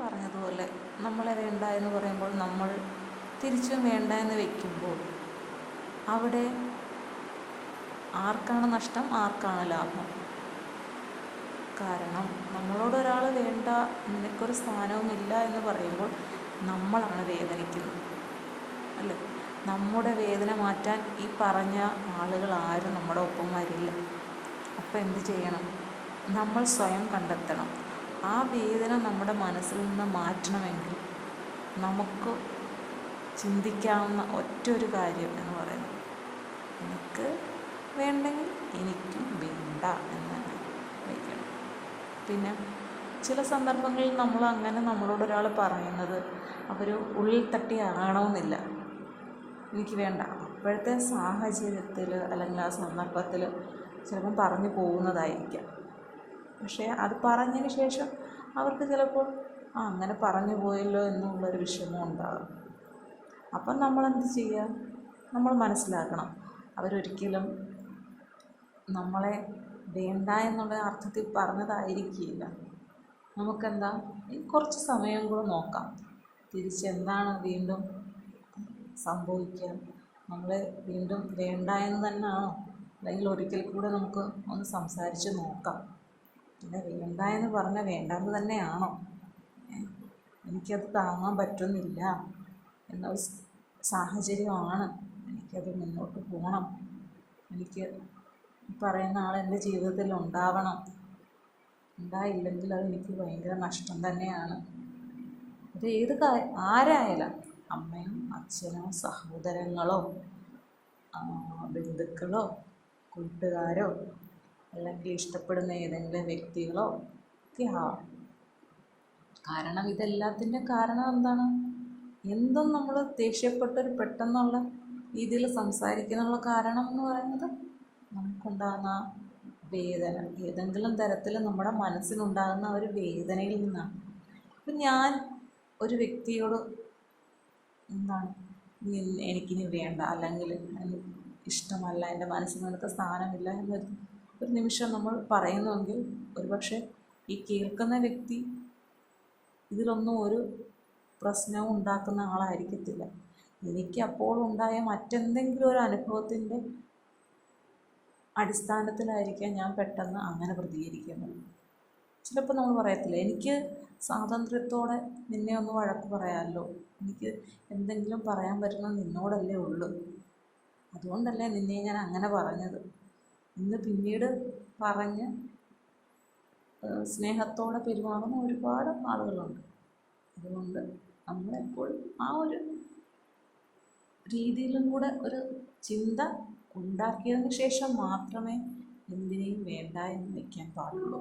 പറഞ്ഞതുപോലെ നമ്മളെ വേണ്ട എന്ന് പറയുമ്പോൾ നമ്മൾ തിരിച്ചും വേണ്ട എന്ന് വെക്കുമ്പോൾ അവിടെ ആർക്കാണ് നഷ്ടം ആർക്കാണ് ലാഭം? കാരണം നമ്മളോട് ഒരാൾ വേണ്ട നിനക്കൊരു സ്ഥാനവുമില്ല എന്ന് പറയുമ്പോൾ നമ്മളാണ് വേദനിക്കുന്നത്. അല്ലേ? നമ്മുടെ വേദന മാറ്റാൻ ഈ പറഞ്ഞ ആളുകൾ ആരും നമ്മുടെ ഒപ്പം വരില്ല അപ്പം എന്ത് ചെയ്യണം? നമ്മൾ സ്വയം കണ്ടെത്തണം. ആ വേദന നമ്മുടെ മനസ്സിൽ നിന്ന് മാറ്റണമെങ്കിൽ നമുക്ക് ചിന്തിക്കാവുന്ന ഒറ്റ ഒരു കാര്യം എന്ന് പറയുന്നത് എനിക്ക് വേണ്ടെങ്കിൽ എനിക്കും വേണ്ട എന്ന് വയ്ക്കണം. പിന്നെ ചില സന്ദർഭങ്ങളിൽ നമ്മൾ അങ്ങനെ നമ്മളോട് ഒരാൾ പറയുന്നത് അവർ ഉള്ളിൽ തട്ടി ആകണമെന്നില്ല. എനിക്ക് വേണ്ട. അപ്പോഴത്തെ സാഹചര്യത്തിൽ അല്ലെങ്കിൽ ആ സന്ദർഭത്തിൽ ചിലപ്പം പറഞ്ഞു പോകുന്നതായിരിക്കാം. പക്ഷേ അത് പറഞ്ഞതിന് ശേഷം അവർക്ക് ചിലപ്പോൾ ആ അങ്ങനെ പറഞ്ഞു പോയല്ലോ എന്നുള്ളൊരു വിഷമം ഉണ്ടാകും. അപ്പം നമ്മളെന്ത് ചെയ്യുക? നമ്മൾ മനസ്സിലാക്കണം. അവരൊരിക്കലും നമ്മളെ വേണ്ട എന്നുള്ള അർത്ഥത്തിൽ പറഞ്ഞതായിരിക്കില്ല. നമുക്കെന്താ? കുറച്ച് സമയം കൂടെ നോക്കാം. തിരിച്ചെന്താണ് വീണ്ടും സംഭവിക്കുക നമ്മളെ വീണ്ടും വേണ്ട എന്ന് തന്നെയാണോ? അല്ലെങ്കിൽ ഒരിക്കൽ കൂടെ നമുക്ക് ഒന്ന് സംസാരിച്ച് നോക്കാം. പിന്നെ വേണ്ട എന്ന് പറഞ്ഞാൽ വേണ്ടാന്ന് തന്നെയാണോ? എനിക്കത് താങ്ങാൻ പറ്റുന്നില്ല എന്നൊരു സാഹചര്യമാണ് എനിക്കത് മുന്നോട്ട് പോകണം എനിക്ക് പറയുന്ന ആൾ എന്റെ ജീവിതത്തിൽ ഉണ്ടാവണം. ഉണ്ടായില്ലെങ്കിൽ അത് എനിക്ക് ഭയങ്കര നഷ്ടം തന്നെയാണ്. അത് ഏത് ആരായാലും അമ്മയും അച്ഛനോ സഹോദരങ്ങളോ ബന്ധുക്കളോ കൂട്ടുകാരോ അല്ലെങ്കിൽ ഇഷ്ടപ്പെടുന്ന ഏതെങ്കിലും വ്യക്തികളോ ഒക്കെ ആവാം കാരണം ഇതെല്ലാത്തിന്റെ കാരണം എന്താണ്? എന്തും നമ്മൾ ദേഷ്യപ്പെട്ടൊരു പെട്ടെന്നുള്ള രീതിയിൽ സംസാരിക്കാനുള്ള കാരണം എന്ന് പറയുന്നത് നമുക്കുണ്ടാകുന്ന വേദന. ഏതെങ്കിലും തരത്തിൽ നമ്മുടെ മനസ്സിനുണ്ടാകുന്ന ഒരു വേദനയിൽ നിന്നാണ്. ഇപ്പം ഞാൻ ഒരു വ്യക്തിയോട് എന്താണ്? എനിക്കിനി വേണ്ട. അല്ലെങ്കിൽ ഇഷ്ടമല്ല. എന്റെ മനസ്സിനടുത്ത സ്ഥാനമില്ല എന്നൊരു ഒരു നിമിഷം നമ്മൾ പറയുന്നുവെങ്കിൽ ഒരുപക്ഷെ ഈ കേൾക്കുന്ന വ്യക്തി ഇതിലൊന്നും ഒരു പ്രശ്നവും ഉണ്ടാക്കുന്ന ആളായിരിക്കത്തില്ല. എനിക്ക് അപ്പോൾ ഉണ്ടായ മറ്റെന്തെങ്കിലും ഒരു അനുഭവത്തിന്റെ അടിസ്ഥാനത്തിലായിരിക്കാം ഞാൻ പെട്ടെന്ന് അങ്ങനെ പ്രതികരിക്കുന്നത്. ചിലപ്പോൾ നമ്മൾ പറയത്തില്ല എനിക്ക് സ്വാതന്ത്ര്യത്തോടെ നിന്നെ ഒന്ന് വഴക്ക് പറയാമല്ലോ. എനിക്ക് എന്തെങ്കിലും പറയാൻ പറ്റുന്നത് നിന്നോടല്ലേ ഉള്ളൂ. അതുകൊണ്ടല്ലേ നിന്നെ ഞാൻ അങ്ങനെ പറഞ്ഞത്. ഇന്ന് പിന്നീട് പറഞ്ഞ് സ്നേഹത്തോടെ പെരുമാറുന്ന ഒരുപാട് ആളുകളുണ്ട്. അതുകൊണ്ട് നമ്മളെപ്പോഴും ആ ഒരു രീതിയിലും കൂടെ ഒരു ചിന്ത ഉണ്ടാക്കിയതിന് ശേഷം മാത്രമേ എന്തിനേയും വേണ്ട എന്ന് വയ്ക്കാൻ പാടുള്ളൂ.